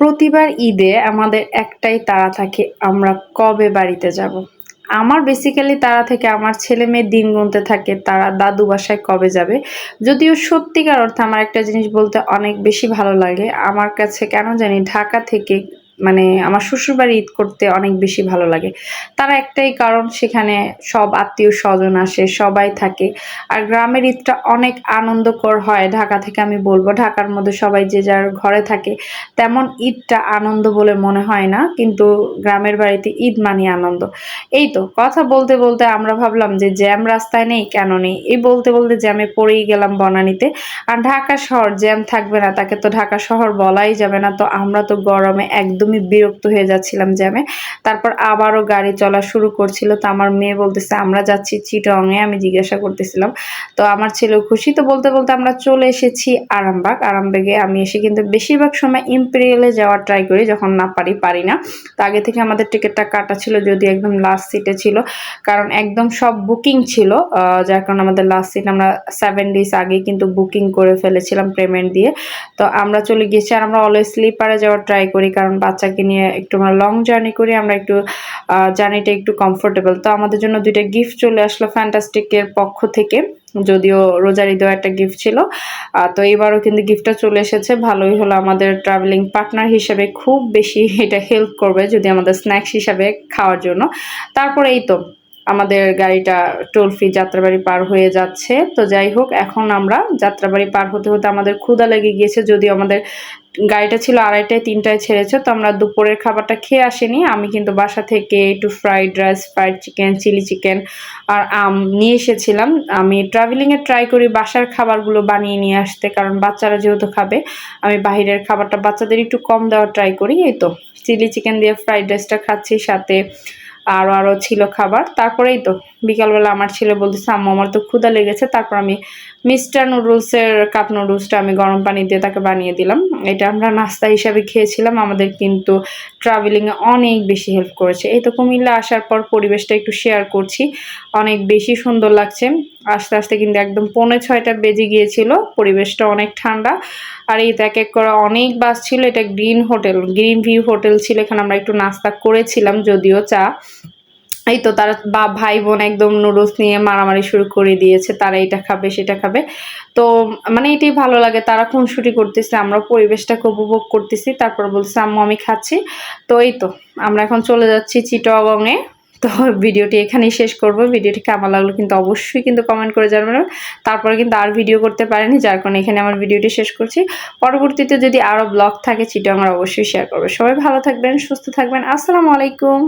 প্রতিবার ঈদে আমাদের একটাই তারা থাকে, আমরা কবে বাড়িতে যাব। আমার বেসিক্যালি তারা থেকে আমার ছেলে মেয়ে দিন গুনতে থাকে, তারা দাদু বাসায় কবে যাবে যদিও সত্যিকার অর্থে আমার একটা জিনিস বলতে অনেক বেশি ভালো লাগে, আমার কাছে কেন জানি ঢাকা থেকে মানে আমার শ্বশুরবাড়ি ঈদ করতে অনেক বেশি ভালো লাগে। তার একটাই কারণ সেখানে সব আত্মীয় স্বজন আসে, সবাই থাকে। আর গ্রামের ঈদটা অনেক আনন্দকর হয়, ঢাকা থেকে আমি বলব। ঢাকার মধ্যে সবাই যে যার ঘরে থাকে, তেমন ঈদটা আনন্দ বলে মনে হয় না, কিন্তু গ্রামের বাড়িতে ঈদ মানি আনন্দ। এই তো, কথা বলতে বলতে আমরা ভাবলাম যে জ্যাম রাস্তায় নেই, কেন নেই? এই বলতে বলতে জ্যামে পড়েই গেলাম বনানিতে। আর ঢাকা শহর, জ্যাম থাকবে না, তাকে তো ঢাকা শহর বলাই যাবে না। তো আমরা তো গরমে একদম একদমই বিরক্ত হয়ে যাচ্ছিলাম জ্যামে। তারপর আবারও গাড়ি চলা শুরু করছিল। তো আমার মেয়ে বলতেছে, আমরা যাচ্ছি চিটংয়ে। আমি জিজ্ঞাসা করতেছিলাম। তো আমার ছেলেও খুশি। তো বলতে বলতে আমরা চলে এসেছি আরামবাগ। আরামবাগে আমি এসে কিন্তু বেশিরভাগ সময় ইম্পেরিয়ালে যাওয়ার ট্রাই করি, যখন না পারি পারি না। তো আগে থেকে আমাদের টিকিটটা কাটা ছিল যদি একদম লাস্ট সিটে ছিল। কারণ একদম সব বুকিং ছিল। যার কারণে আমাদের লাস্ট সিট আমরা সেভেন ডেজ আগে কিন্তু বুকিং করে ফেলেছিলাম পেমেন্ট দিয়ে। তো আমরা চলে গিয়েছি আর আমরা অলওয়েজ স্লিপারে যাওয়ার ট্রাই করি, কারণ বাচ্চাকে নিয়ে একটু আমরা লং জার্নি করি, আমরা একটু জার্নিটা একটু কমফোর্টেবল তো আমাদের জন্য দুইটা গিফট চলে আসলো ফ্যান্টাস্টিকের পক্ষ থেকে। যদিও রোজার ঈদেও একটা গিফট ছিল। তো এবারও কিন্তু গিফটটা চলে এসেছে। ভালোই হলো আমাদের ট্রাভেলিং পার্টনার হিসাবে খুব বেশি এটা হেল্প করবে যদি আমাদের স্ন্যাক্স হিসাবে খাওয়ার জন্য। তারপরে এই তো আমাদের গাড়িটা টোল ফ্রি যাত্রাবাড়ি পার হয়ে যাচ্ছে। তো যাই হোক, এখন আমরা যাত্রাবাড়ি পার হতে হতে আমাদের ক্ষুদা লেগে গিয়েছে, যদিও আমাদের গাড়িটা ছিল আড়াইটায়, তিনটায় ছেড়েছে, তো আমরা দুপুরের খাবারটা খেয়ে আসিনি। আমি কিন্তু বাসা থেকে একটু fried rice fried chicken chilli chicken আর আম নিয়ে এসেছিলাম। আমি ট্রাভেলিংয়ে ট্রাই করি বাসার খাবারগুলো বানিয়ে নিয়ে আসতে, কারণ বাচ্চারা যেহেতু খাবে, আমি বাহিরের খাবারটা বাচ্চাদের একটু কম দেওয়ার ট্রাই করি, এই তো। চিলি চিকেন দিয়ে ফ্রাইড রাইসটা খাচ্ছি, সাথে আরও আরও ছিল খাবার। তারপরেই তো বিকালবেলা আমার ছেলে বলতেছে, আম্মু, আমার তো ক্ষুদা লেগেছে। তারপর আমি মিস্টার নুডলসের কাপ নুডলসটা আমি গরম পানি দিয়ে তাকে বানিয়ে দিলাম। এটা আমরা নাস্তা হিসাবে খেয়েছিলাম। আমাদের কিন্তু ট্রাভেলিংয়ে অনেক বেশি হেল্প করেছে। এই তো কুমিল্লা আসার পর পরিবেশটা একটু শেয়ার করছি। অনেক বেশি সুন্দর লাগছে। আস্তে আস্তে কিন্তু একদম পৌনে ছয়টা বেজে গিয়েছিল, পরিবেশটা অনেক ঠান্ডা। আর এই এক এক করে অনেক বাস ছিল, এটা green hotel, green view hotel ছিল, এখানে আমরা একটু নাস্তা করেছিলাম যদিও চা। এই তো তারা বা ভাই বোন একদম নুডলস নিয়ে মারামারি শুরু করে দিয়েছে, তারা এটা খাবে, সেটা খাবে। তো মানে এটাই ভালো লাগে, তারা খুনসুটি করতেছে, আমরা পরিবেশটাকে উপভোগ করতেছি, তারপর বলছে আম্মু, আমি খাচ্ছি। তো এই তো, আমরা এখন চলে যাচ্ছি চিটগংয়ে। তো ভিডিওটি এখানেই শেষ করব। ভিডিওটি কেমন লাগল কিন্তু অবশ্যই কিন্তু কমেন্ট করে জানাবেন। তারপরে কিন্তু আর ভিডিও করতে পারেনি, যার কারণে এখানে আমার ভিডিওটি শেষ করছি। পরবর্তীতে যদি আরও ব্লগ থাকে চিটং অবশ্যই শেয়ার করব সবাই ভালো থাকবেন, সুস্থ থাকবেন। আসসালামু আলাইকুম।